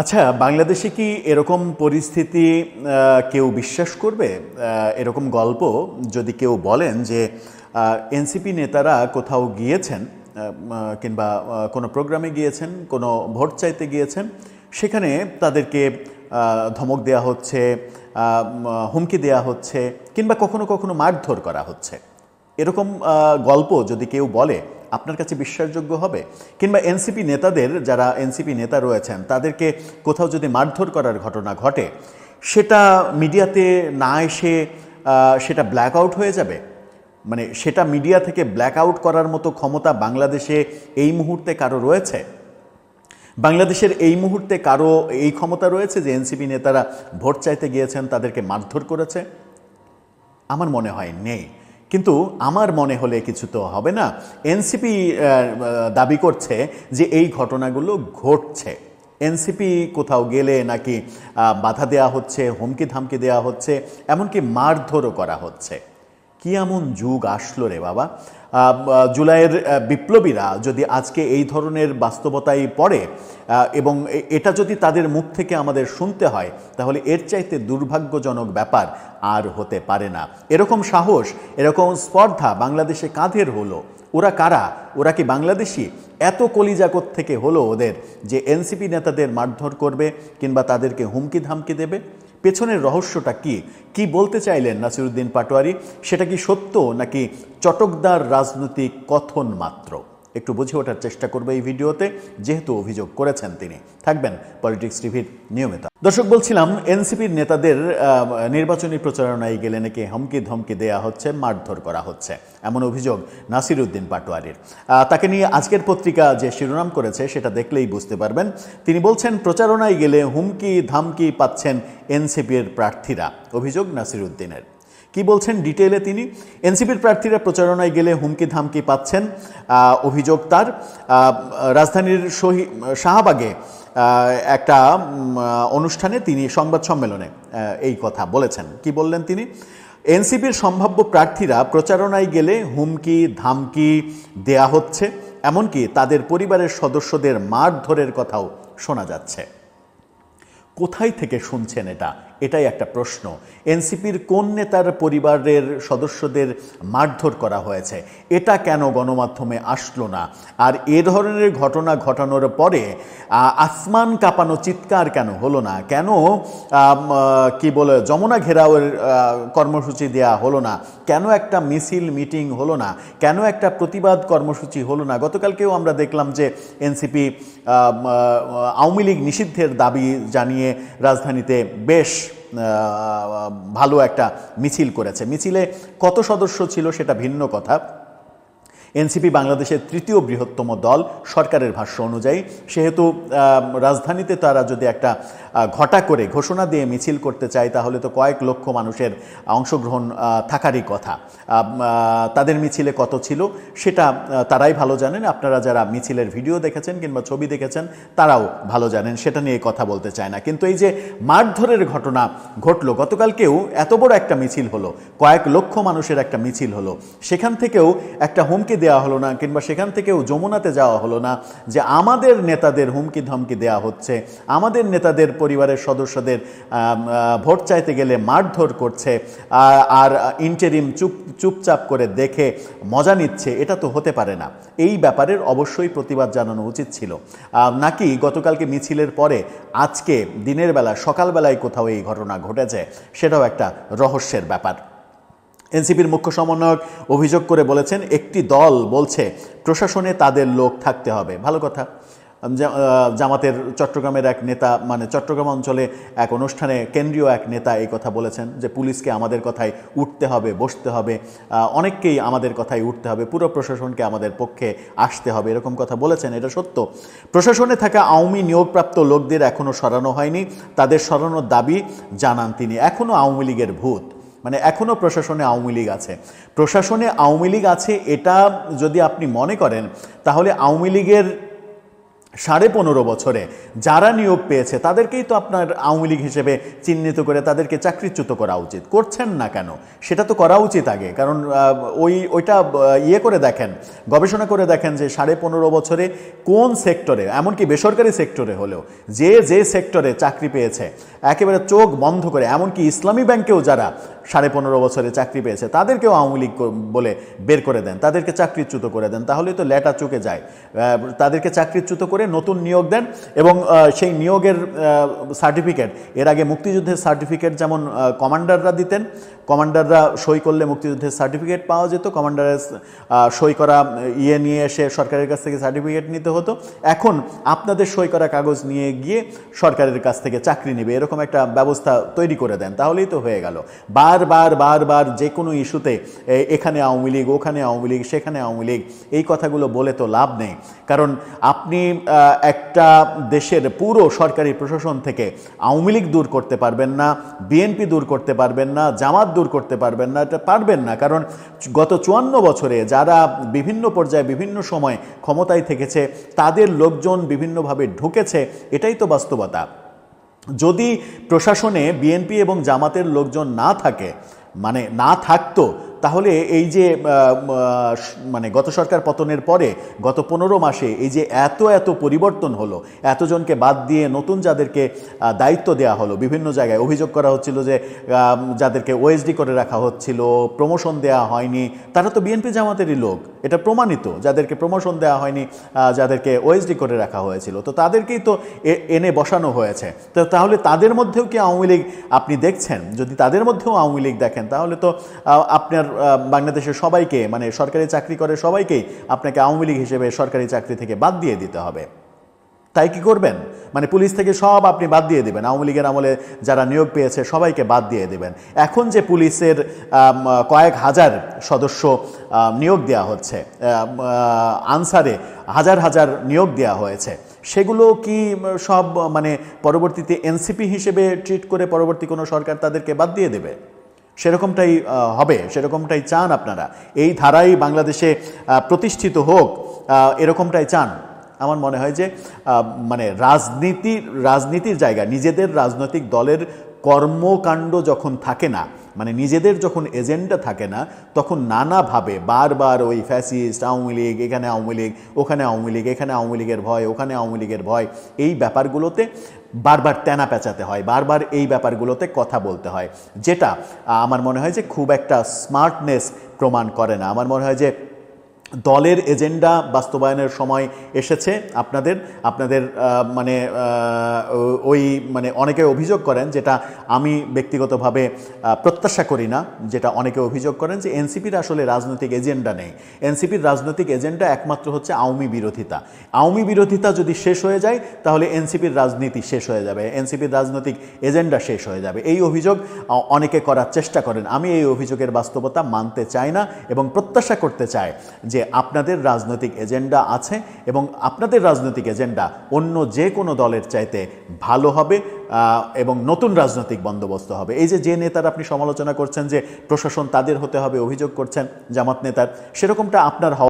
আচ্ছা বাংলাদেশে কি এরকম পরিস্থিতি কেউ বিশ্বাস করবে? এরকম গল্প যদি কেউ বলেন যে এনসিপি নেতারা কোথাও গিয়েছেন কিংবা কোনো প্রোগ্রামে গিয়েছেন, কোনো ভোট চাইতে গিয়েছেন, সেখানে তাদেরকে ধমক দেওয়া হচ্ছে হুমকি দেওয়া হচ্ছে, কিংবা কখনো কখনো মারধর করা হচ্ছে। এরকম গল্প যদি কেউ বলে আপনার কাছে বিশ্বাসযোগ্য হবে? কিংবা এনসিপি নেতাদের, যারা এনসিপি নেতা রয়েছেন, তাদেরকে কোথাও যদি মারধর করার ঘটনা ঘটে, সেটা মিডিয়াতে না এসে সেটা ব্ল্যাক আউট হয়ে যাবে? মানে সেটা মিডিয়া থেকে ব্ল্যাক আউট করার মতো ক্ষমতা বাংলাদেশে এই মুহূর্তে কারও রয়েছে? বাংলাদেশের এই মুহূর্তে কারও এই ক্ষমতা রয়েছে যে এনসিপি নেতারা ভোট চাইতে গিয়েছেন, তাদেরকে মারধর করেছে? আমার মনে হয় নেই। কিন্তু আমার মনে হলে কিছু তো হবে না। এনসিপি দাবি করছে যে এই ঘটনাগুলো ঘটছে। এনসিপি কোথাও গেলে নাকি বাধা দেয়া হচ্ছে হুমকি ধামকি দেয়া হচ্ছে, এমনকি মারধরও করা হচ্ছে। কি এমন যুগ আসলো রে বাবা? জুলাইয়ের বিপ্লবীরা যদি আজকে এই ধরনের বাস্তবতায় পড়ে এবং এটা যদি তাদের মুখ থেকে আমাদের শুনতে হয়, তাহলে এর চাইতে দুর্ভাগ্যজনক ব্যাপার আর হতে পারে না। এরকম সাহস, এরকম স্পর্ধা বাংলাদেশে কাঁধের হলো? ওরা কারা? ওরা কি বাংলাদেশি? এত কলিজাকত থেকে হলো ওদের যে এনসিপি নেতাদের মারধর করবে কিংবা তাদেরকে হুমকি ধামকি দেবে? পেছনের রহস্যটা কি? কি বলতে চাইলেন নাসিরুদ্দিন পাটোয়ারি? সেটা কি সত্য নাকি চটকদার রাজনৈতিক কথন মাত্র? একটু বুঝে ওঠার চেষ্টা করবে এই ভিডিওতে, যেহেতু অভিযোগ করেছেন তিনি। থাকবেন পলিটিক্স টিভির নিয়মিত। দর্শক, বলছিলাম, এনসিপির নেতাদের নির্বাচনী প্রচারণায় গেলে নাকি হুমকি ধমকি দেয়া হচ্ছে, মারধর করা হচ্ছে। এমন অভিযোগ নাসিরুদ্দিন পাটোয়ারির। তাকে নিয়ে আজকের পত্রিকা যে শিরোনাম করেছে, সেটা দেখলেই বুঝতে পারবেন। তিনি বলছেন, প্রচারণায় গেলে হুমকি ধামকি পাচ্ছেন এনসিপির প্রার্থীরা। অভিযোগ নাসিরুদ্দিনের। কি বলছেন ডিটেলে তিনি? এনসিপির প্রার্থীরা প্রচারণায় গেলে হুমকি ধামকি পাচ্ছেন অভিযোগ তার। রাজধানীর শহী, শাহবাগে একটা অনুষ্ঠানে তিনি সংবাদ সম্মেলনে এই কথা বলেছেন। কি বললেন তিনি? এনসিপির সম্ভাব্য প্রার্থীরা প্রচারণায় গেলে হুমকি ধামকি দেয়া হচ্ছে, এমনকি তাদের পরিবারের সদস্যদের মারধরের কথাও শোনা যাচ্ছে। কোথায় থেকে শুনছেন এটা? এটাই একটা প্রশ্ন। এনসিপির কোন নেতার পরিবারের সদস্যদের মারধর করা হয়েছে? এটা কেন গণমাধ্যমে আসলো না? আর এ ধরনের ঘটনা ঘটানোর পরে আসমান কাঁপানো চিৎকার কেন হলো না? কেন কি বলে, যমুনা ঘেরাওয়ের কর্মসূচি দেয়া হলো না? কেন একটা মিছিল মিটিং হলো না? কেন একটা প্রতিবাদ কর্মসূচি হলো না? গতকালকেও আমরা দেখলাম যে এনসিপি আওয়ামী লীগ নিষিদ্ধের দাবি জানিয়ে রাজধানীতে বেশ ভালো একটা মিছিল করেছে। মিছিলে কত সদস্য ছিল সেটা ভিন্ন কথা। এনসিপি বাংলাদেশের তৃতীয় বৃহত্তম দল সরকারের ভাষ্য অনুযায়ী, সেহেতু রাজধানীতে তারা যদি একটা ঘটা করে ঘোষণা দিয়ে মিছিল করতে চায়, তাহলে তো কয়েক লক্ষ মানুষের অংশগ্রহণ থাকারই কথা। তাদের মিছিলে কত ছিল সেটা তারাই ভালো জানেন। আপনারা যারা মিছিলের ভিডিও দেখেছেন কিংবা ছবি দেখেছেন, তারাও ভালো জানেন, সেটা নিয়ে কথা বলতে চায় না। কিন্তু এই যে মারধরের ঘটনা ঘটলো, গতকালকেও এত বড় একটা মিছিল হলো, কয়েক লক্ষ মানুষের একটা মিছিল হলো, সেখান থেকেও একটা হুমকি দেওয়া হলো না, কিংবা সেখান থেকেও যমুনাতে যাওয়া হলো না, যে আমাদের নেতাদের হুমকি ধমকি দেওয়া হচ্ছে, আমাদের নেতাদের পরিবারের সদস্যদের ভোট চাইতে গেলে মারধর করছে, আর ইন্টারিম চুপ, চুপচাপ করে দেখে মজা নিচ্ছে, এটা তো হতে পারে না। এই ব্যাপারের অবশ্যই প্রতিবাদ জানানো উচিত ছিল। নাকি গতকালকে মিছিলের পরে আজকে দিনের বেলা সকালবেলায় কোথাও এই ঘটনা ঘটেছে, সেটাও একটা রহস্যের ব্যাপার। এনসিপির মুখ্য সমন্বয়ক অভিযোগ করে বলেছেন, একটি দল বলছে প্রশাসনে তাদের লোক থাকতে হবে। ভালো কথা। জামাতের চট্টগ্রামের এক নেতা মানে চট্টগ্রাম অঞ্চলে এক অনুষ্ঠানে কেন্দ্রীয় এক নেতা এই কথা বলেছেন যে, পুলিশকে আমাদের কথায় উঠতে হবে, বসতে হবে। অনেককেই আমাদের কথায় উঠতে হবে, পুরো প্রশাসনকে আমাদের পক্ষে আসতে হবে, এরকম কথা বলেছেন, এটা সত্য। প্রশাসনে থাকা আওয়ামী নিয়োগপ্রাপ্ত লোকদের এখনও সরানো হয়নি, তাদের সরানোর দাবি জানান তিনি এখনও আওয়ামী লীগের ভূত। মানে এখনও প্রশাসনে আওয়ামী লীগ আছে। প্রশাসনে আওয়ামী লীগ আছে এটা যদি আপনি মনে করেন, তাহলে আওয়ামী লীগের সাড়ে পনেরো বছরে যারা নিয়োগ পেয়েছে, তাদেরকেই তো আপনার আওয়ামী লীগ হিসেবে চিহ্নিত করে তাদেরকে চাকরিচ্যুত করা উচিত। করছেন না কেন? সেটা তো করা উচিত আগে। কারণ ওই, ওইটা ইয়ে করে দেখেন, গবেষণা করে দেখেন যে সাড়ে পনেরো বছরে কোন সেক্টরে, এমনকি বেসরকারি সেক্টরে হলেও, যে যে সেক্টরে চাকরি পেয়েছে, একেবারে চোখ বন্ধ করে, এমনকি ইসলামী ব্যাংকেও যারা সাড়ে পনেরো বছরে চাকরি পেয়েছে, তাদেরকেও আওয়ামী লীগ বলে বের করে দেন, তাদেরকে চাকরিচ্যুত করে দেন, তাহলেই তো লেটা চুকে যায়। তাদেরকে চাকরিচ্যুত করে নতুন নিয়োগ দেন এবং সেই নিয়োগের সার্টিফিকেট, এর আগে মুক্তিযুদ্ধের সার্টিফিকেট যেমন কমান্ডাররা দিতেন, কমান্ডাররা সই করলে মুক্তিযুদ্ধের সার্টিফিকেট পাওয়া যেত কমান্ডারের সই করা ইয়ে নিয়ে এসে সরকারের কাছ থেকে সার্টিফিকেট নিতে হতো। এখন আপনাদের সই করা কাগজ নিয়ে গিয়ে সরকারের কাছ থেকে চাকরি নেবে, এরকম একটা ব্যবস্থা তৈরি করে দেন, তাহলেই তো হয়ে গেল। বারবার বারবার যে কোনো ইস্যুতে এখানে আওয়ামী লীগ, ওখানে আওয়ামী লীগ, সেখানে আওয়ামী লীগ, এই কথাগুলো বলে তো লাভ নেই। কারণ আপনি একটা দেশের পুরো সরকারি প্রশাসন থেকে আওয়ামী লীগ দূর করতে পারবেন না, বিএনপি দূর করতে পারবেন না, জামাত দূর করতে পারবেন না, এটা পারবেন না। কারণ গত চুয়ান্ন বছরে যারা বিভিন্ন পর্যায়ে, বিভিন্ন সময় ক্ষমতায় থেকেছে, তাদের লোকজন বিভিন্নভাবে ঢুকেছে, এটাই তো বাস্তবতা। যদি প্রশাসনে বিএনপি এবং জামাতের লোকজন না থাকে মানে না থাকতো তাহলে এই যে মানে গত সরকার পতনের পরে গত পনেরো মাসে এই যে এত এত পরিবর্তন হলো এতজনকে বাদ দিয়ে নতুন যাদেরকে দায়িত্ব দেওয়া হলো বিভিন্ন জায়গায় অভিযোগ করা হচ্ছিল যে যাদেরকে ওএসডি করে রাখা হচ্ছিল প্রমোশন দেওয়া হয়নি তারা তো বিএনপি জামাতেরই লোক এটা প্রমাণিত যাদেরকে প্রমোশন দেওয়া হয়নি যাদেরকে ওএসডি করে রাখা হয়েছিল তো তাদেরকেই তো এনে বসানো হয়েছে তো তাহলে তাদের মধ্যেও কি আওয়ামী লীগ আপনি দেখছেন যদি তাদের মধ্যেও আওয়ামী লীগ দেখেন তাহলে তো আহ, আপনার বাংলাদেশের সবাইকে মানে সরকারি চাকরি করে সবাইকেই আপনাকে আওয়ামী লীগ হিসেবে সরকারি চাকরি থেকে বাদ দিয়ে দিতে হবে। তাই কি করবেন? মানে পুলিশ থেকে সব আপনি বাদ দিয়ে দেবেন। আওয়ামী লীগের আমলে যারা নিয়োগ পেয়েছে সবাইকে বাদ দিয়ে দেবেন। এখন যে পুলিশের কয়েক হাজার সদস্য নিয়োগ দেওয়া হচ্ছে আনসারে হাজার হাজার নিয়োগ দেওয়া হয়েছে, সেগুলো কি সব মানে পরবর্তীতে এনসিপি হিসেবে ট্রিট করে পরবর্তী কোনো সরকার তাদেরকে বাদ দিয়ে দেবে? সেরকমটাই হবে, সেরকমটাই চান আপনারা। এই ধারাই বাংলাদেশে প্রতিষ্ঠিত হোক এরকমটাই চান। আমার মনে হয় যে মানে রাজনীতি রাজনীতির জায়গা, নিজেদের রাজনৈতিক দলের কর্মকাণ্ড যখন থাকে না মানে নিজেদের যখন এজেন্ডা থাকে না, তখন নানাভাবে বারবার ওই ফ্যাসিস্ট, আওয়ামী লীগ, এখানে আওয়ামী লীগ, ওখানে আওয়ামী লীগ, এখানে আওয়ামী লীগের ভয়, ওখানে আওয়ামী লীগের ভয়, এই ব্যাপারগুলোতে বারবার তেনা পেঁচাতে হয়, বারবার এই ব্যাপারগুলোতে কথা বলতে হয়, যেটা আমার মনে হয় যে খুব একটা স্মার্টনেস প্রমাণ করে না। আমার মনে হয় যে দলের এজেন্ডা বাস্তবায়নের সময় এসেছে। আপনাদের আপনাদের মানে ওই মানে অনেকে অভিযোগ করেন যেটা আমি ব্যক্তিগতভাবে প্রত্যাশা করি না, যেটা অনেকে অভিযোগ করেন যে এনসিপির আসলে রাজনৈতিক এজেন্ডা নেই। এনসিপির রাজনৈতিক এজেন্ডা একমাত্র হচ্ছে আওয়ামী বিরোধিতা। আওয়ামী বিরোধিতা যদি শেষ হয়ে যায়, তাহলে এনসিপির রাজনীতি শেষ হয়ে যাবে, এনসিপির রাজনৈতিক এজেন্ডা শেষ হয়ে যাবে। এই অভিযোগ অনেকে করার চেষ্টা করেন। আমি এই অভিযোগের বাস্তবতা মানতে চাই না এবং প্রত্যাশা করতে চাই যে আপনাদের রাজনৈতিক এজেন্ডা আছে এবং আপনাদের রাজনৈতিক এজেন্ডা অন্য যে কোনো দলের চাইতে ভালো হবে এবং নতুন রাজনৈতিক বন্দোবস্ত হবে। এই যে যে নেতার আপনি সমালোচনা করছেন যে প্রশাসন তাদের হতে হবে, অভিযোগ করছেন জামাত নেতার, সেরকমটা আপনার